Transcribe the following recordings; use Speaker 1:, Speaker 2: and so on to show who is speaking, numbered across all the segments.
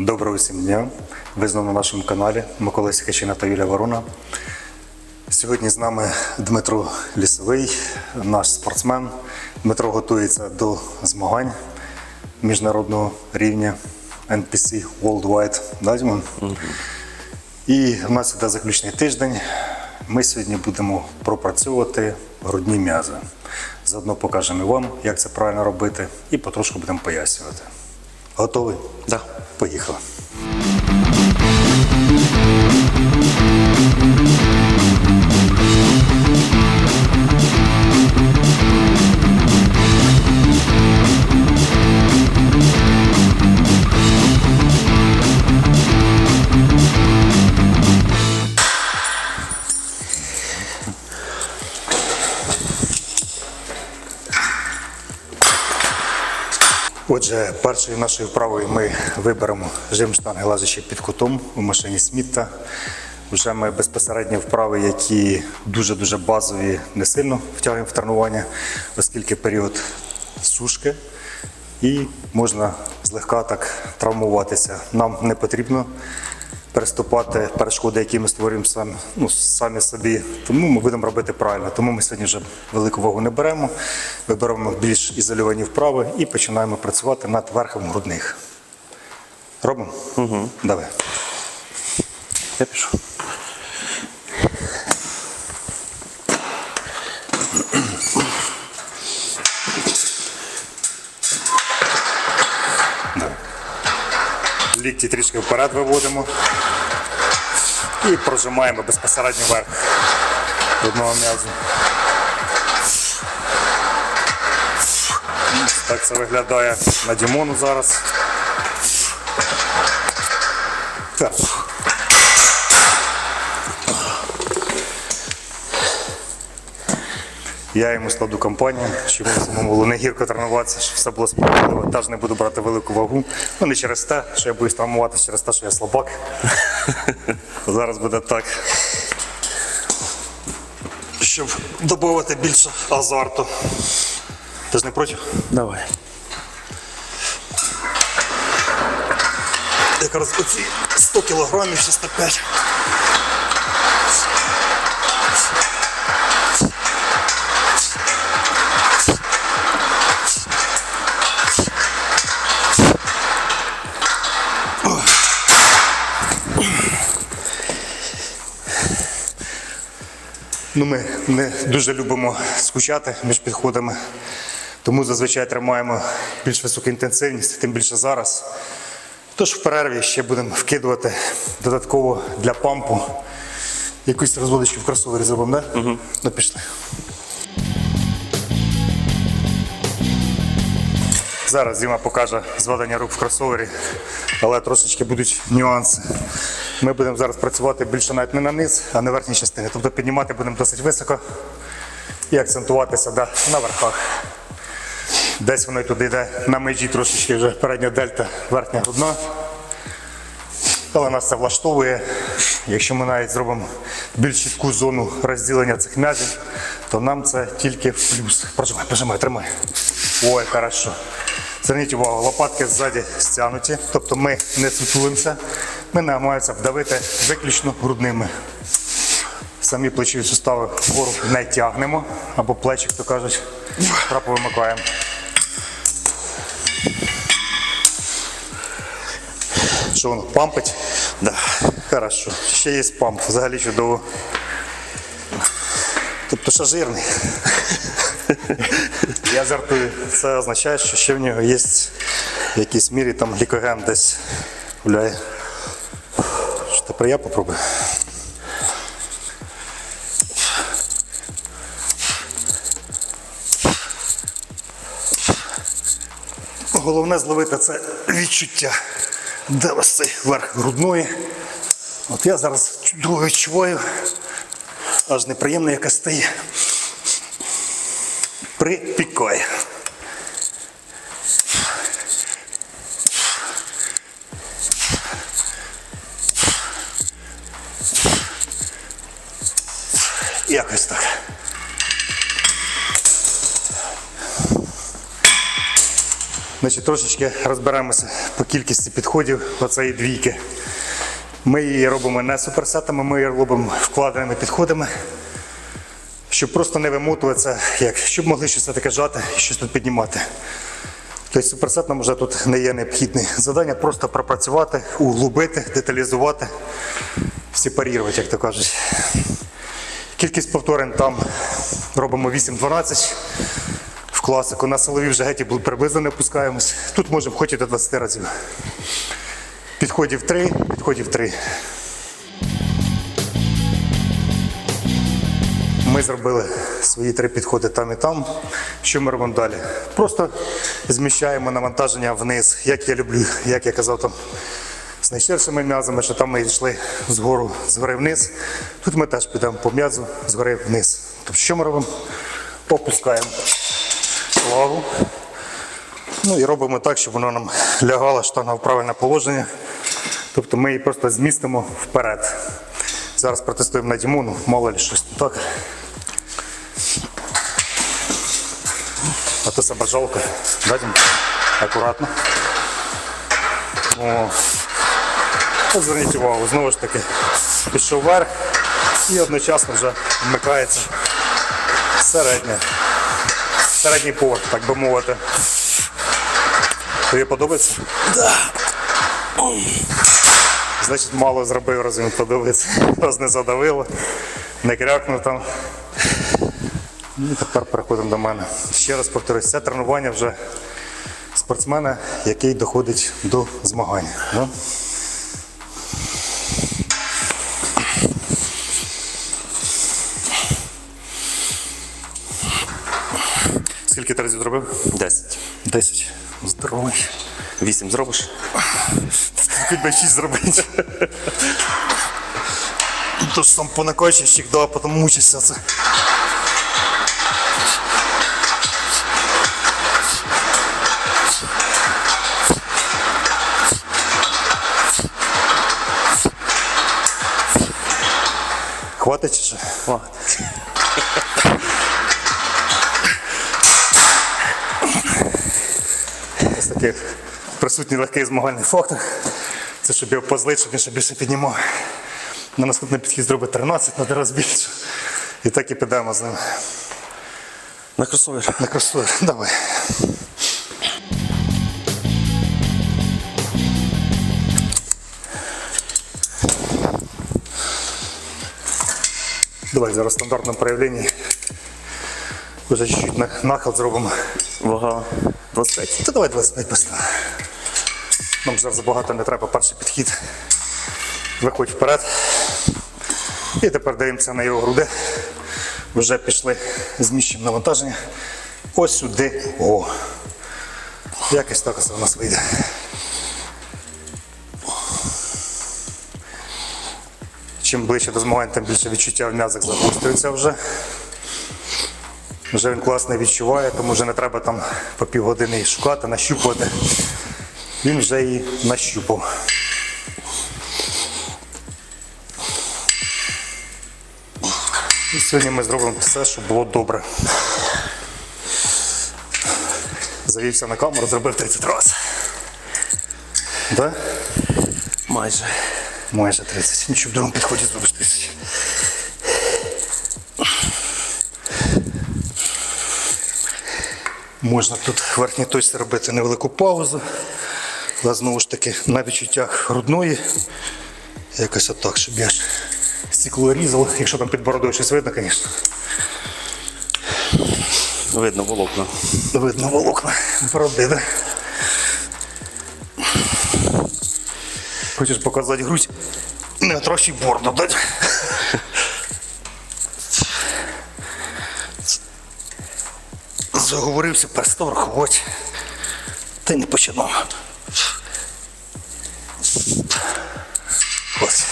Speaker 1: Доброго всім дня! Ви знову на нашому каналі Микола Сікачина та Юлія Ворона. Сьогодні з нами Дмитро Лісовий, наш спортсмен. Дмитро готується до змагань міжнародного рівня NPC Worldwide. Да, Дімон? І в нас іде заключний тиждень. Ми сьогодні будемо пропрацьовувати грудні м'язи. Заодно покажемо і вам, як це правильно робити, і потрошку будемо пояснювати. Готовий?
Speaker 2: Да.
Speaker 1: Поїхали. Отже, першою нашою вправою ми виберемо жим штанги лежачи під кутом у машині Смітта. Вже ми безпосередньо вправи, які дуже-дуже базові, не сильно втягуємо в тренування, оскільки період сушки і можна злегка так травмуватися. Нам не потрібно переступати перешкоди, які ми створюємо самі, ну, самі собі. Тому ми будемо робити правильно. Тому ми сьогодні вже велику вагу не беремо, виберемо більш ізольовані вправи і починаємо працювати над верхом грудних. Робимо? Угу. Давай.
Speaker 2: Я пишу.
Speaker 1: Лікті трішки вперед виводимо і прожимаємо безпосередньо вверх одного м'язу. Так це виглядає на Дімону зараз. Так. Я йому складу компанію, щоб самому було не гірко тренуватися, щоб все було справедливо. Теж не буду брати велику вагу. Ну не через те, що я боюсь травмуватися, через те, що я слабак. Зараз буде так. Щоб додати більше азарту. Ти ж не проти?
Speaker 2: Давай.
Speaker 1: Якраз оці 100 кілограмів, 605. Ну, ми не дуже любимо скучати між підходами, тому зазвичай тримаємо більш високу інтенсивність, тим більше зараз. Тож в перерві ще будемо вкидувати додатково для пампу якусь розводочку в кросовері зробимо, да? Угу. Ну пішли. Зараз Діма покаже зведення рук в кросовері, але трошечки будуть нюанси. Ми будемо зараз працювати більше навіть не на низ, а на верхній частині. Тобто піднімати будемо досить високо і акцентуватися да, на верхах. Десь воно й туди йде на межі трошечки вже передня дельта, верхня грудна. Але нас це влаштовує. Якщо ми навіть зробимо більш чітку зону розділення цих м'язів, то нам це тільки в плюс. Прожимай, прожимай, тримай. Ой, хорошо. Зверніть увагу, лопатки ззаді стягнуті, тобто ми не сутулимося, ми намагаємося вдавити виключно грудними. Самі плечові сустави вгору не тягнемо, або плечі, як то кажуть, трапо вимикаємо. Що воно, пампить? Да. Хорошо. Ще є памп, взагалі чудово. Тобто ще жирний. Я жартую. Це означає, що ще в нього є в якійсь мірі там глікоген десь гуляє. Тепер я попробую. Головне зловити це відчуття. Де ось цей верх грудної. От я зараз чудово відчуваю, аж неприємно яке стає. Припікає. Якось так. Значить, трошечки розберемося по кількості підходів оцеї двійки. Ми її робимо не суперсетами, ми її робимо вкладеними підходами, щоб просто не вимотуватися, як, щоб могли щось таке жати і щось тут піднімати. Тобто суперсет нам вже тут не є необхідний. Завдання просто пропрацювати, углубити, деталізувати, сепарувати, як то кажуть. Кількість повторень там робимо 8-12. В класику на силові вже геті приблизно не опускаємось. Тут можемо хоч і до 20 разів. Підходів 3, підходів 3. Ми зробили свої три підходи там і там. Що ми робимо далі? Просто зміщаємо навантаження вниз, як я люблю, як я казав там з найширшими м'язами, що там ми йшли згору, згори вниз. Тут ми теж підемо по м'язу згори вниз. Тобто, що ми робимо? Опускаємо лаву. Ну і робимо так, щоб воно нам лягала штанга в правильне положення. Тобто ми її просто змістимо вперед. Зараз протестуємо на Дімону, мало ли щось так. А то себе жалко. Да, Акуратно. О. Зверніть увагу, знову ж таки, пішов вверх і одночасно вже вмикається середня. Середній поверх, так би мовити. Тобі подобається? Значить, мало зробив, раз він подобається. Раз не задавило, не крякнув там. І тепер переходимо до мене. Ще раз повторюсь, це тренування вже спортсмена, який доходить до змагань. Да? Зробив?
Speaker 2: 10.
Speaker 1: Десять. Здоровий.
Speaker 2: 8 зробиш?
Speaker 1: Хоч би шість зробити. То ж сам понакочищик, да, а потім мучишся це. Хватить чи що?
Speaker 2: Хватить.
Speaker 1: Такий присутній легкий змагальний фактор. Це щоб його позлити, щоб він ще більше піднімав. На наступний підхід зробить 13 на раз більше. І так і підемо з ним.
Speaker 2: На кросовер.
Speaker 1: На кросовер. Давай. Давай зараз в стандартному проявленні. Вже чуть-чуть нахил зробимо.
Speaker 2: Вага 25.
Speaker 1: Та давай 25 поставимо. Нам зараз забагато не треба перший підхід. Виходь вперед. І тепер дивимося на його груди. Вже пішли зміщуємо навантаження. Ось сюди. О. Якось так ось у нас вийде. Чим ближче до змагань, тим більше відчуття в м'язах загострюється вже. Вже він класно відчуває, тому вже не треба там по півгодини шукати, нащупувати. Він вже її нащупав. І сьогодні ми зробимо все, щоб було добре. Завівся на камеру, зробив 30 разів. Да?
Speaker 2: Майже.
Speaker 1: Майже 30. Нічого в другому підході зробиш 30. Можна тут в верхній точці робити невелику паузу. Але знову ж таки на відчуттях грудної. Якось отак, щоб я ж стекло різав, якщо там під бородою щось видно, звісно.
Speaker 2: Видно волокна.
Speaker 1: Видно волокна бороди, да? Хочеш показати грудь? Не отрощуй бороду, да? Заговорився рахувати. Та й не починав. Ось.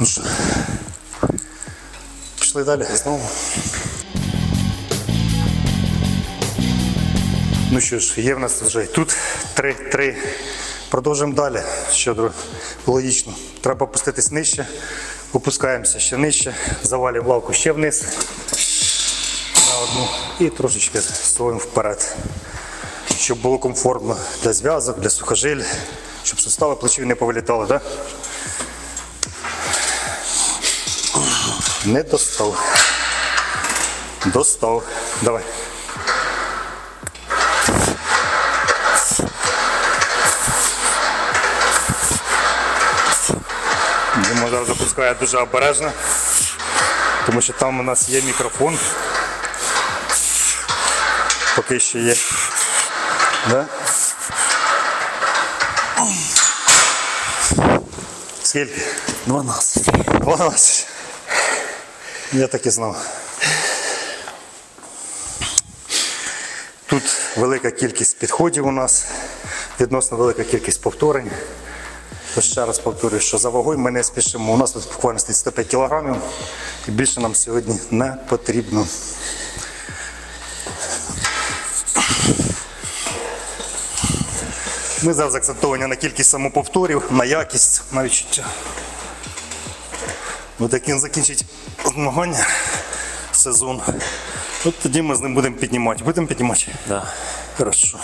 Speaker 1: Ну що? Пішли далі знову. Ну що ж, є в нас вже тут три, три. Продовжуємо далі. Що друг, логічно. Треба опуститись нижче. Опускаємося ще нижче. Завалюємо лавку ще вниз. Одну і трошечки строїмо вперед. Щоб було комфортно для зв'язок, для сухожиль, щоб сустави плечові не повилітали, так? Не достав. Достав. Давай. Дима зараз запускає дуже обережно, тому що там у нас є мікрофон. Поки що є. Да? Скільки?
Speaker 2: 12.
Speaker 1: 12. Я так і знав. Тут велика кількість підходів у нас, відносно велика кількість повторень. То ще раз повторюю, що за вагою ми не спішимо. У нас тут буквально стоїть 105 кілограмів, і більше нам сьогодні не потрібно. Ми зараз акцентовані на кількість самоповторів, на якість, на відчуття. От як він закінчить змагання, сезон, от тоді ми з ним будемо піднімати. Будемо піднімати?
Speaker 2: Да.
Speaker 1: Хорошо.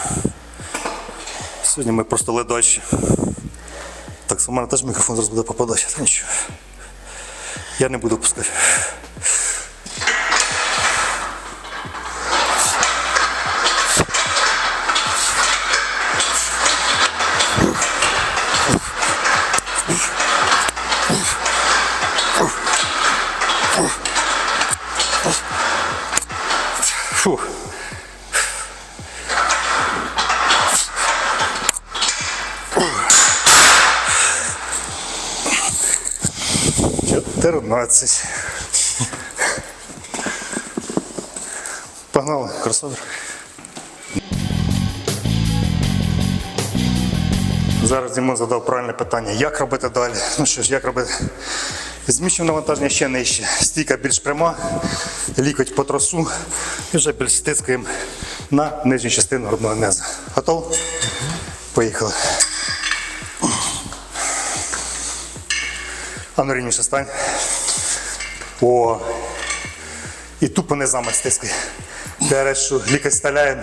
Speaker 1: Сьогодні ми просто ледачі. Так, у мене теж мікрофон зараз буде попадати, та нічого. Я не буду пускати. Фух. Чотирнадцять. Погнали, кросовер. Зараз йому задав правильне питання. Як робити далі? Ну що ж, як робити? Зміщуємо навантаження ще нижче. Стійка більш пряма, лікоть по тросу і вже більш стискаємо на нижню частину грудного м'яза. Готов? Поїхали. А ну рівніше стань. О. І тупо не замок стискай. Хорошо. Лікоть сталяємо.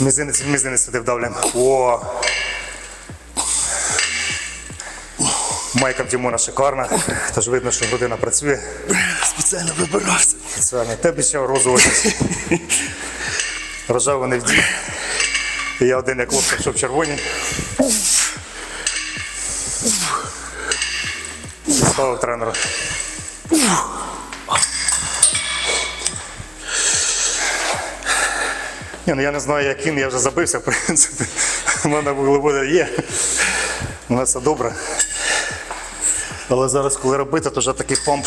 Speaker 1: Мізинець в мізинець сюди вдавлюємо. О. Майка Дімона шикарна. Тож видно, що година працює.
Speaker 2: Спеціально вибирався.
Speaker 1: Спеціально. Тебе ще розовий. Рожав не вдів. Я один як хлопчик, що в червоні. Ставив тренера. Ні, ну я не знаю, як він, я вже забився, в принципі. У мене вуглеводи є. У нас все добре. Але зараз, коли робити, то вже такий помп,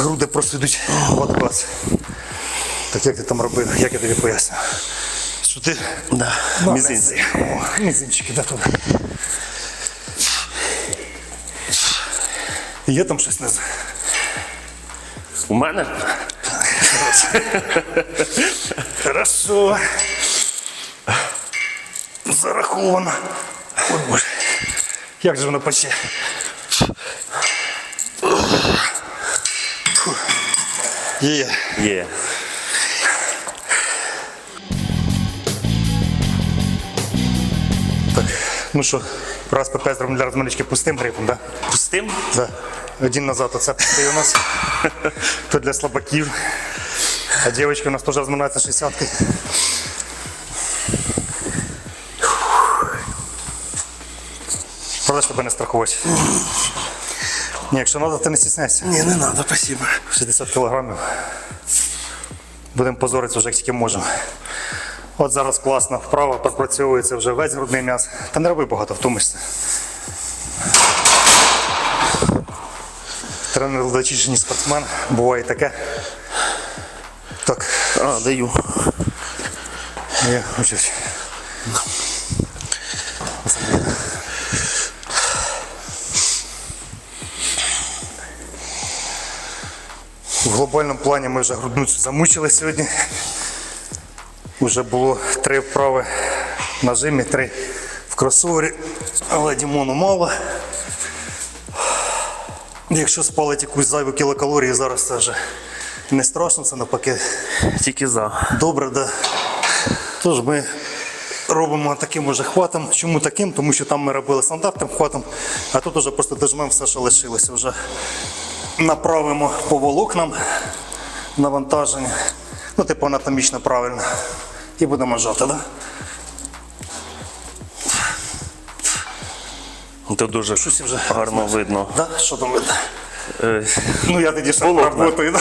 Speaker 1: груди просто йдуть в отказ. Так як ти там робив, як я тобі поясню? Що ти
Speaker 2: Да.
Speaker 1: мізинці. Мізинчики, да туди. Є там щось внизу?
Speaker 2: У мене?
Speaker 1: Хорошо. Зараховано. Ой, Боже. Як же воно пече? Є.
Speaker 2: Є.
Speaker 1: Так, ну що, раз ПП зробимо для розмалічки пустим грифом, да?
Speaker 2: Пустим?
Speaker 1: Да. Один назад оце пустий у нас. То для слабаків. А дівчатки у нас теж розминаються 60 Правда, щоб не страхувати. Ні, якщо треба, ти не стісняйся.
Speaker 2: Ні, не треба, спасибо.
Speaker 1: 60 кілограмів. Будемо позоритися вже як тільки можемо. От зараз класно вправо пропрацьовується вже весь грудний м'яз. Та не роби багато, втомишся. Тренер ніж спортсмен, буває таке. Так,
Speaker 2: А, даю.
Speaker 1: я учусь. Глобальному плані ми вже грудну замучили сьогодні. Уже було три вправи на жимі, три в кросовері, але Дімону мало. Якщо спалить якусь зайву кілокалорії, зараз це вже Не страшно, це навпаки
Speaker 2: Тільки за.
Speaker 1: добре, да. Тож ми робимо таким уже хватом. Чому таким? Тому що там ми робили стандартним хватом, а тут уже просто дожмемо все, що лишилося. Вже направимо по волокнам навантаження. Ну, типу анатомічно правильно. І будемо жати, так? Да?
Speaker 2: Це дуже
Speaker 1: Щось вже
Speaker 2: гарно видно.
Speaker 1: Да? Що там видно?
Speaker 2: Е,
Speaker 1: Ну я тоді ще працюю, да?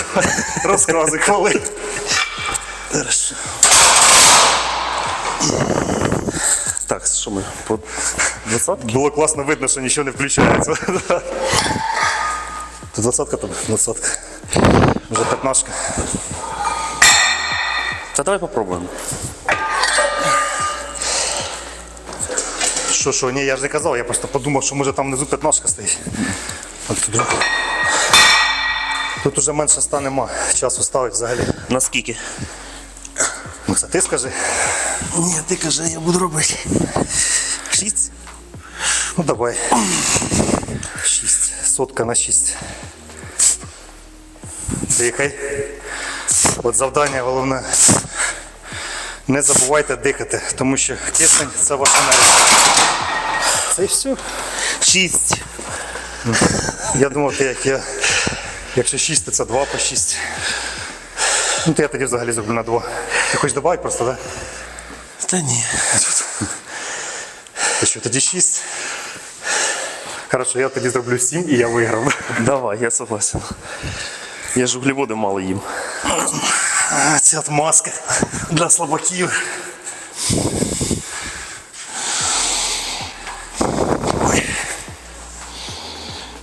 Speaker 1: розказуй хвали.
Speaker 2: Так, що ми? По 20?
Speaker 1: Було класно видно, що нічого не включається. Тут двадцатка, там двадцатка. Вже п'ятнашка.
Speaker 2: Та давай попробуємо.
Speaker 1: Що, що, ні, я ж не казав, я просто подумав, що може там внизу п'ятнашка стоїть. От тут, вже- тут уже менше ста нема часу ставить взагалі.
Speaker 2: Наскільки?
Speaker 1: Ну це ти скажи.
Speaker 2: Ні, ти кажи, я буду робити. Шість.
Speaker 1: Ну давай. Шість. Сотка на шість. Дихай. От завдання головне. Не забувайте дихати, тому що кисень це ваш енергія. Це і все.
Speaker 2: Шість.
Speaker 1: Я думав, ти як я. Якщо 6, то це 2 по 6. Ну, то я тоді взагалі зроблю на 2. Ти хочеш додати просто, так?
Speaker 2: Та ні.
Speaker 1: Ти що, тоді 6? Хорошо, я тоді зроблю 7 і я виграв.
Speaker 2: Давай, я согласен. Я ж углеводи мало їм.
Speaker 1: Це от маска для слабаків. Ой.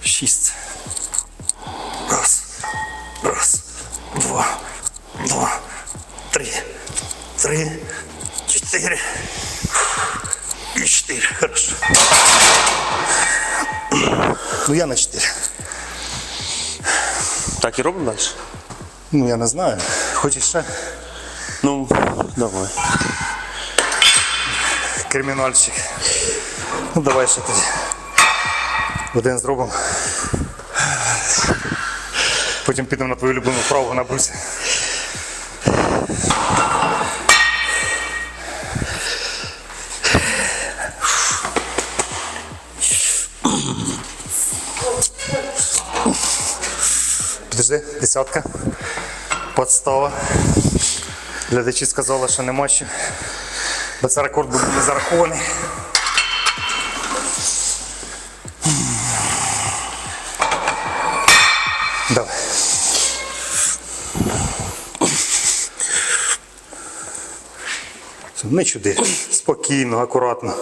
Speaker 1: Шість. Раз. Раз. Два. Два. Три. Три. Чотири. Ну я на чотири.
Speaker 2: Так і робимо далі?
Speaker 1: Ну я не знаю. Хочеш ще?
Speaker 2: Ну, давай.
Speaker 1: Кримінальчик. Ну давай ще тоді. Один зробимо. Потім підемо на твою любиму вправу на брусі. Підожди, десятка. Подстава. Глядачі сказали, що нема ще. Бо це рекорд був не зарахований. Давай. Не чуди. Спокійно, акуратно.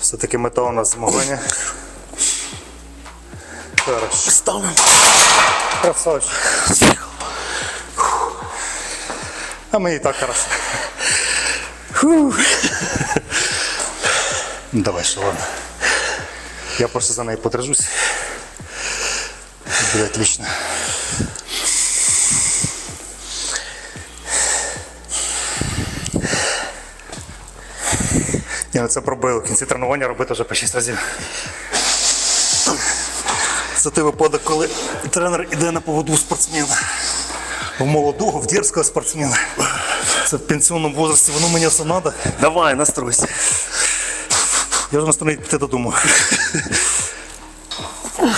Speaker 1: Все-таки мета у нас змагання. Хорошо.
Speaker 2: Ставимо.
Speaker 1: Красавчик. А мені і так хорошо. Ну, Давай, що ладно. Я просто за нею подержусь. Буде отлично. Я на це пробив. В кінці тренування робити вже по 6 разів. Це той випадок, коли тренер іде на поводу спортсмена. В молодого, в дерзкого спортсмена. Це в пенсіонному возрасті, воно мені все треба.
Speaker 2: Давай, настройся.
Speaker 1: Я вже настроєний піти додому. Ой,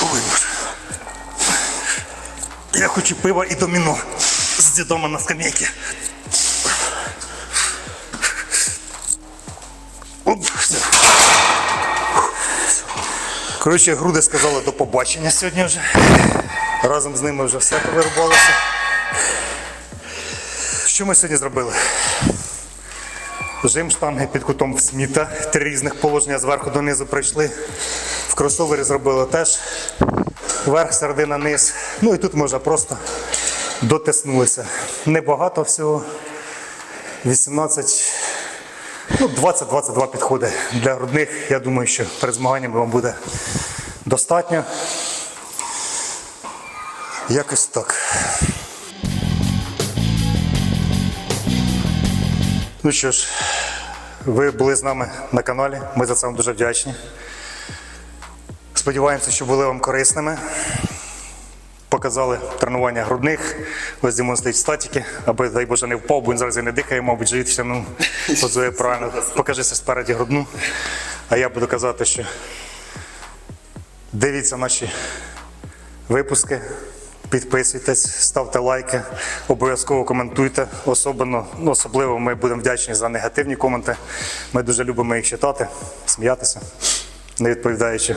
Speaker 1: Боже. Я хочу пива і доміно з дідома на скамейці. Коротше, груди сказали до побачення сьогодні вже. Разом з ними вже все повирубалося. Що ми сьогодні зробили? Жим штанги під кутом в сміта. Три різних положення зверху донизу пройшли. В кросовері зробили теж. Верх, середина, низ. Ну і тут можна просто дотиснулися. Небагато всього. 18, ну 20-22 підходи для грудних. Я думаю, що перед змаганнями вам буде достатньо. Якось так. Ну що ж, ви були з нами на каналі. Ми за це вам дуже вдячні. Сподіваємося, що були вам корисними. Показали тренування грудних, ось Дімон стоїть статіки, аби, дай Боже, не впав, бо він зараз і не дихає, мабуть, живіт ну, позує правильно. Покажися спереді грудну. А я буду казати, що дивіться наші випуски, підписуйтесь, ставте лайки, обов'язково коментуйте. Особливо, ну, особливо ми будемо вдячні за негативні коменти. Ми дуже любимо їх читати, сміятися, не відповідаючи